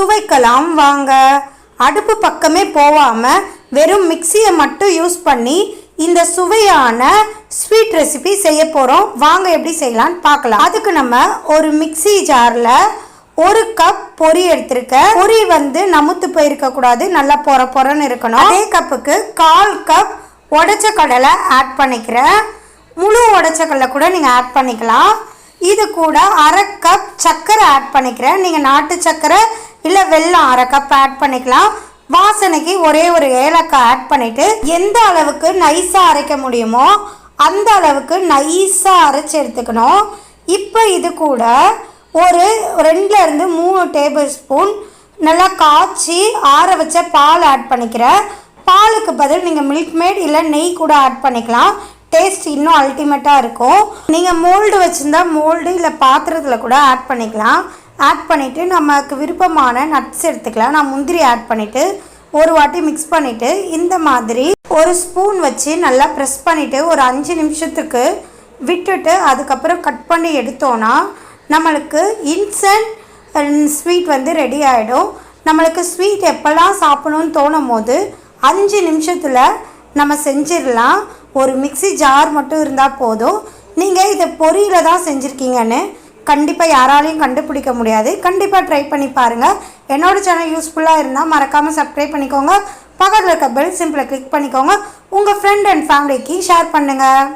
சுவைக்கலாம் வாங்க. அடுப்பு பக்கமே போகாமல் வெறும் மிக்சியை மட்டும் யூஸ் பண்ணி இந்த சுவையான ஸ்வீட் ரெசிபி செய்ய போகிறோம் வாங்க எப்படி செய்யலாம்னு பார்க்கலாம். அதுக்கு நம்ம ஒரு மிக்ஸி ஜாரில் ஒரு கப் பொரி எடுத்திருக்க பொரி வந்து நமுத்து போயிருக்க கூடாது நல்லா பொற பொறன்னு இருக்கணும். அதே கப்புக்கு கால் கப் உடச்ச கடலை ஆட் பண்ணிக்கிறேன். முழு உடச்ச கடலை கூட நீங்கள் ஆட் பண்ணிக்கலாம். இது கூட அரை கப் சர்க்கரை ஆட் பண்ணிக்கிறேன். நீங்கள் நாட்டு சர்க்கரை இல்லை வெள்ளம் அரை கப் ஆட் பண்ணிக்கலாம். வாசனைக்கு ஒரே ஒரு ஏலக்காய் ஆட் பண்ணிவிட்டு எந்த அளவுக்கு நைஸாக அரைக்க முடியுமோ அந்த அளவுக்கு நைஸாக அரைச்சி எடுத்துக்கணும். இப்போ இது கூட ஒரு ரெண்டுலேருந்து மூணு டேபிள் ஸ்பூன் நல்லா காய்ச்சி ஆற வச்ச பால் ஆட் பண்ணிக்கிறேன் பாலுக்கு பதில் நீங்கள் மில்க் மேட் இல்லை நெய் கூட ஆட் பண்ணிக்கலாம். டேஸ்ட் இன்னும் அல்டிமேட்டாக இருக்கும். நீங்கள் மோல்டு வச்சுருந்தா மோல்டு இல்லை பாத்திரத்தில் கூட ஆட் பண்ணிக்கலாம். ஆட் பண்ணிவிட்டு நமக்கு விருப்பமான நட்ஸ் எடுத்துக்கலாம். நான் முந்திரி ஆட் பண்ணிவிட்டு ஒரு வாட்டி மிக்ஸ் பண்ணிவிட்டு இந்த மாதிரி ஒரு ஸ்பூன் வச்சு நல்லா ப்ரெஸ் பண்ணிவிட்டு ஒரு அஞ்சு நிமிஷத்துக்கு விட்டுட்டு அதுக்கப்புறம் கட் பண்ணி எடுத்தோன்னா நம்மளுக்கு இன்ஸ்டன்ட் ஸ்வீட் வந்து ரெடி ஆகிடும் நம்மளுக்கு ஸ்வீட் எப்போல்லாம் சாப்பிடணும்னு தோணும் போது அஞ்சு நிமிஷத்தில் நம்ம செஞ்சிடலாம். ஒரு மிக்ஸி ஜார் மட்டும் இருந்தால் போதும். நீங்கள் இதை பொரியில் தான் செஞ்சுருக்கீங்கன்னு கண்டிப்பாக யாராலையும் கண்டுபிடிக்க முடியாது. கண்டிப்பாக ட்ரை பண்ணி பாருங்கள் என்னோடய சேனல் யூஸ்ஃபுல்லாக இருந்தால் மறக்காமல் சப்ஸ்கிரைப் பண்ணிக்கோங்க. பக்கத்தில் இருக்க பெல் சிம்பிளை கிளிக் பண்ணிக்கோங்க. உங்கள் ஃப்ரெண்ட் அண்ட் ஃபேமிலிக்கு ஷேர் பண்ணுங்கள்